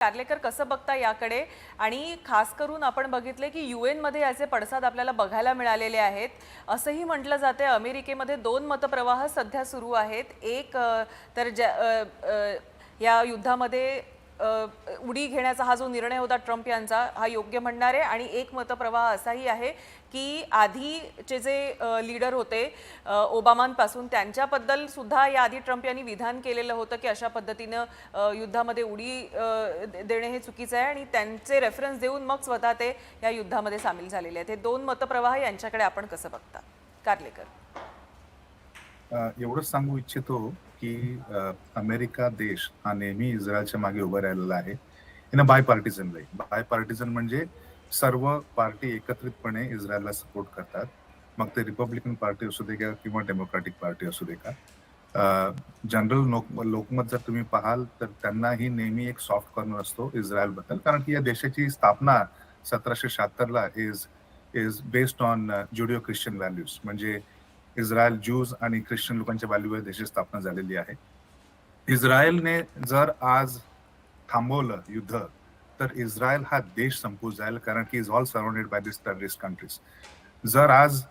कार्लेकर कसं बघता याकडे? आणि खास करून आपण बघितले की यू एनमध्ये याचे पडसाद आपल्याला बघायला मिळालेले आहेत. असंही म्हटलं जाते अमेरिकेमध्ये दोन मतप्रवाह सध्या सुरू आहेत. एक तर ज्या या युद्धामध्ये उडी घेण्याचा हा जो निर्णय होता ट्रम्प यांचा हा योग्य म्हणणार आहे. आणि एक मतप्रवाह असाही आहे की आधीचे जे लीडर होते ओबामांपासून त्यांच्याबद्दल सुद्धा याआधी ट्रम्प यांनी विधान केलेलं होतं की अशा पद्धतीनं युद्धामध्ये उडी देणे हे चुकीचं आहे. आणि त्यांचे रेफरन्स देऊन मग स्वतः ते या युद्धामध्ये सामील झालेले आहेत. हे दोन मतप्रवाह यांच्याकडे आपण कसं बघता? कार्लेकर. एवढंच सांगू इच्छितो की अमेरिका देश हा नेहमी इस्रायलच्या मागे उभा राहिलेला आहे. In a bipartisan way bipartisan म्हणजे सर्व पार्टी एकत्रितपणे इस्रायलला सपोर्ट करतात. मग ते रिपब्लिकन पार्टी असू दे का किंवा डेमोक्रॅटिक पार्टी असू दे का. जनरल लोक लोकमत जर तुम्ही पाहाल तर त्यांनाही नेहमी एक सॉफ्ट कॉर्नर असतो इस्रायलबद्दल कारण की या देशाची स्थापना सतराशे शहात्तरला is is based on Judeo Christian values म्हणजे इस्रायल ज्यूज आणि ख्रिश्चन लोकांच्या व्हॅल्यूवर देशाची स्थापना झालेली आहे. इस्रायलने जर आज थांबवलं युद्ध तर इस्रायल हा देश संपू जाईल कारण की is all surrounded by this terrorist countries जर आज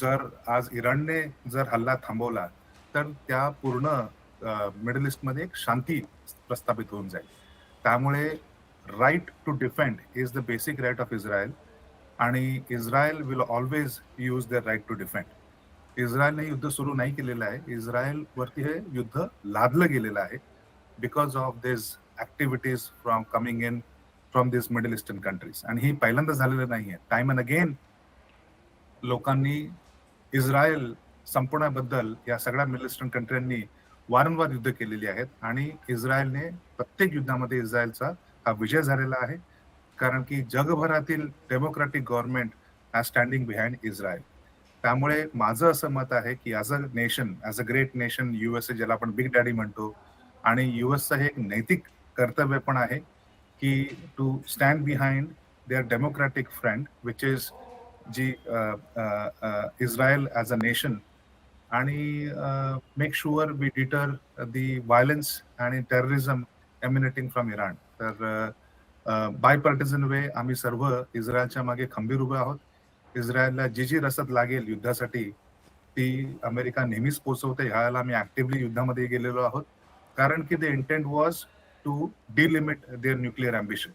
जर आज इराणने जर हल्ला थांबवला तर त्या पूर्ण मिडल ईस्टमध्ये एक शांती प्रस्थापित होऊन जाईल. त्यामुळे right to defend is the basic right of Israel आणि Israel will always use the right to defend इस्रायलने युद्ध सुरू नाही केलेलं आहे. इस्रायल वरती हे युद्ध लादलं गेलेलं आहे. Because of this activities from coming in from this middle eastern countries आणि हे पहिल्यांदा झालेलं नाही आहे. टाइम अँड अगेन लोकांनी इस्रायल संपवण्याबद्दल या सगळ्या मिडल इस्टर्न कंट्र्यांनी वारंवार युद्ध केलेली आहेत. आणि इस्रायलने प्रत्येक युद्धामध्ये इस्रायलचा हा विजय झालेला आहे. कारण की जगभरातील democratic government are standing behind Israel त्यामुळे माझं असं मत आहे की as a nation as a great nation USA ज्याला आपण बिग डॅडी म्हणतो आणि युएसचं हे एक नैतिक कर्तव्य पण आहे की to stand behind their democratic front which is G Israel as a nation आणि make sure we deter the violence आणि टेररिझम एमिनेटिंग फ्रॉम इराण तर बाय पार्टिझन वे आम्ही सर्व इस्रायलच्या मागे खंबीर उभे आहोत. इस्रायलला जी जी रसद लागेल युद्धासाठी ती अमेरिका नेहमीच पोहोचवते ह्याला आम्ही ऍक्टिव्हली युद्धामध्ये गेलेलो आहोत. कारण की the intent was to delimit their nuclear ambition